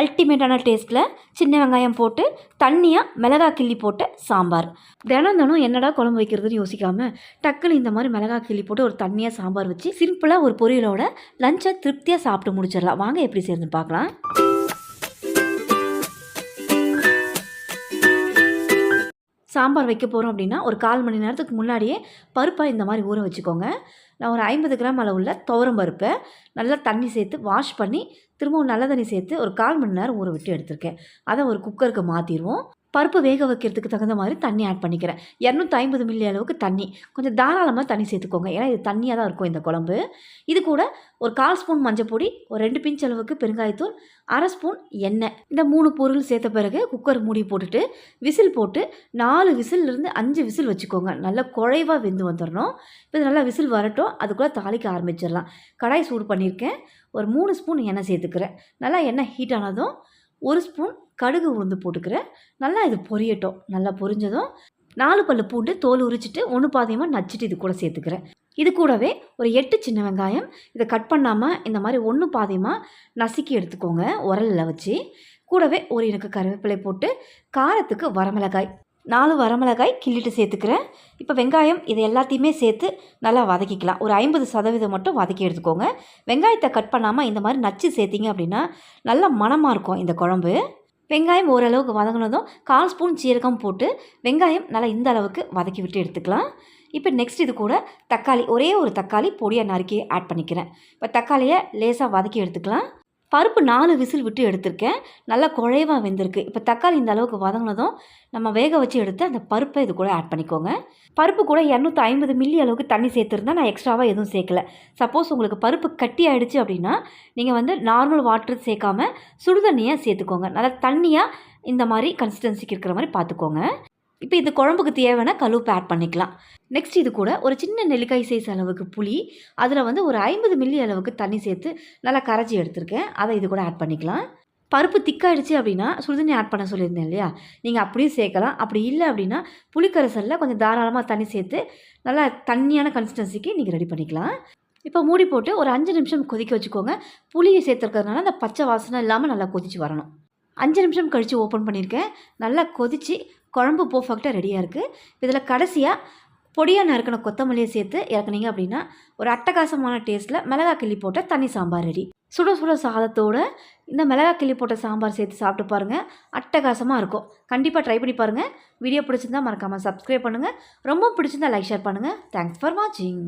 அல்டிமேட்டான டேஸ்ட்டில் சின்ன வெங்காயம் போட்டு தண்ணியாக மிளகா கிள்ளி போட்ட சாம்பார். தினம் தினம் என்னடா குழம்பு வைக்கிறதுன்னு யோசிக்காமல் டக்குன்னு இந்த மாதிரி மிளகா கிள்ளி போட்டு ஒரு தண்ணியாக சாம்பார் வச்சு சிம்பிளாக ஒரு பொரியலோட லஞ்சை திருப்தியாக சாப்பிட்டு முடிச்சிடலாம். வாங்க எப்படி சேர்ந்து பார்க்கலாம். சாம்பார் வைக்க போகிறோம் அப்படின்னா ஒரு கால் மணி நேரத்துக்கு முன்னாடியே பருப்பை இந்த மாதிரி ஊற வச்சுக்கோங்க. நான் ஒரு ஐம்பது கிராம் அளவுள்ள துவரம் பருப்பை நல்லா தண்ணி சேர்த்து வாஷ் பண்ணி திரும்பவும் நல்ல தண்ணி சேர்த்து ஒரு கால் மணி நேரம் ஊற விட்டு எடுத்திருக்கேன். அதை ஒரு குக்கருக்கு மாற்றிடுவோம் பருப்பு வேக வைக்கிறதுக்கு தகுந்த மாதிரி தண்ணி ஆட் பண்ணிக்கிறேன். இரநூத்தி ஐம்பது மில்லி அளவுக்கு தண்ணி. கொஞ்சம் தாராளமாக தண்ணி சேர்த்துக்கோங்க. ஏன்னா இது தண்ணியாக தான் இருக்கும் இந்த குழம்பு. இது கூட ஒரு கால் ஸ்பூன் மஞ்சள் பொடி ஒரு ரெண்டு பிஞ்ச் அளவுக்கு பெருங்காயத்தூள் அரை ஸ்பூன் எண்ணெய். இந்த மூணு பொருள் சேர்த்த பிறகு குக்கர் மூடி போட்டுட்டு விசில் போட்டு நாலு விசிலிருந்து அஞ்சு விசில் வச்சுக்கோங்க. நல்லா குழைவாக வெந்து வந்துடணும் இப்போ இது நல்லா விசில் வரட்டும். அதுக்குள்ளே தாளிக்க ஆரம்பிச்சிடலாம். கடாய் சூடு பண்ணியிருக்கேன். ஒரு மூணு ஸ்பூன் எண்ணெய் சேர்த்துக்கிறேன். நல்லா எண்ணெய் ஹீட் ஆனதும் ஒரு ஸ்பூன் கடுகு உளுந்து போட்டுக்கிறேன். நல்லா இது பொரியட்டும். நல்லா பொரிஞ்சதும் நாலு பல்லு பூண்டு தோல் உரிச்சிட்டு ஒன்று பாதியமாக நச்சுட்டு இது கூட சேர்த்துக்கிறேன். இது கூடவே ஒரு எட்டு சின்ன வெங்காயம். இதை கட் பண்ணாமல் இந்த மாதிரி ஒன்று பாதியமாக நசுக்கி எடுத்துக்கோங்க உரலில் வச்சு. கூடவே ஒரு எனக்கு கருவேப்பிலை போட்டு காரத்துக்கு வரமிளகாய் நாலு வரமிளகாய் கிள்ளிட்டு சேர்த்துக்கிறேன். இப்போ வெங்காயம் இது எல்லாத்தையுமே சேர்த்து நல்லா வதக்கிக்கலாம். ஒரு ஐம்பது சதவீதம் மட்டும் வதக்கி எடுத்துக்கோங்க. வெங்காயத்தை கட் பண்ணாமல் இந்த மாதிரி நச்சு சேர்த்திங்க அப்படின்னா நல்ல மணமாக இருக்கும் இந்த குழம்பு. வெங்காயம் ஓரளவுக்கு வதங்கினதும் கால் ஸ்பூன் சீரகம் போட்டு வெங்காயம் நல்லா இந்த அளவுக்கு வதக்கி விட்டு எடுத்துக்கலாம். இப்போ நெக்ஸ்ட் இது கூட தக்காளி ஒரே ஒரு தக்காளி பொடியாக நறுக்கி ஆட் பண்ணிக்கிறேன். இப்போ தக்காளியை லேசாக வதக்கி எடுத்துக்கலாம். பருப்பு நாலு விசில் விட்டு எடுத்திருக்கேன். நல்லா குழைவாக வெந்திருக்கு. இப்போ தக்காளி இந்த அளவுக்கு வதங்கினதும் நம்ம வேக வச்சு எடுத்து அந்த பருப்பை இது கூட ஆட் பண்ணிக்கோங்க. பருப்பு கூட இரநூத்தி ஐம்பது மில்லி அளவுக்கு தண்ணி சேர்த்துருந்தா நான் எக்ஸ்ட்ராவாக எதுவும் சேர்க்கல. சப்போஸ் உங்களுக்கு பருப்பு கட்டி ஆகிடுச்சு அப்படின்னா நீங்கள் வந்து நார்மல் வாட்டர் சேர்க்காம சுடுதண்ணியாக சேர்த்துக்கோங்க. நல்லா தண்ணியாக இந்த மாதிரி கன்சிஸ்டன்சிக்கு இருக்கிற மாதிரி பார்த்துக்கோங்க. இப்போ இது குழம்புக்கு தேவையான கழுப்பு ஆட் பண்ணிக்கலாம். நெக்ஸ்ட் இது கூட ஒரு சின்ன நெல்லிக்காய் சைஸ் அளவுக்கு புளி அதில் வந்து ஒரு ஐம்பது மில்லி அளவுக்கு தண்ணி சேர்த்து நல்லா கரைச்சி எடுத்திருக்கேன். அதை இது கூட ஆட் பண்ணிக்கலாம். பருப்பு திக்காயிடுச்சு அப்படின்னா சுடுதண்ணி ஆட் பண்ண சொல்லியிருந்தேன் இல்லையா? நீங்கள் அப்படியும் சேர்க்கலாம். அப்படி இல்லை அப்படின்னா புளிக்கரைசலில் கொஞ்சம் தாராளமாக தண்ணி சேர்த்து நல்லா தண்ணியான கன்சிஸ்டன்சிக்கு நீங்கள் ரெடி பண்ணிக்கலாம். இப்போ மூடி போட்டு ஒரு அஞ்சு நிமிஷம் கொதிக்க வச்சுக்கோங்க. புளியை சேர்த்துருக்கிறதுனால அந்த பச்சை வாசனை இல்லாமல் நல்லா கொதிச்சு வரணும். அஞ்சு நிமிஷம் கழித்து ஓப்பன் பண்ணியிருக்கேன். நல்லா கொதித்து குழம்பு பர்ஃபெக்டாக ரெடியாக இருக்குது இதில் கடைசியாக பொடியாக நறுக்கின கொத்தமல்லியை சேர்த்து இறக்குனீங்க அப்படின்னா ஒரு அட்டகாசமான டேஸ்ட்டில் மிளகா கிள்ளி போட்ட தண்ணி சாம்பார் ரெடி சுட சுட சாதத்தோட இந்த மிளகா கிள்ளி போட்ட சாம்பார் சேர்த்து சாப்பிட்டு பாருங்கள் அட்டகாசமாக இருக்கும். கண்டிப்பாக ட்ரை பண்ணி பாருங்கள் வீடியோ பிடிச்சிருந்தா மறக்காமல் சப்ஸ்கிரைப் பண்ணுங்கள் ரொம்ப பிடிச்சிருந்தா லைக் ஷேர் பண்ணுங்கள் தேங்க்ஸ் ஃபார் வாட்சிங்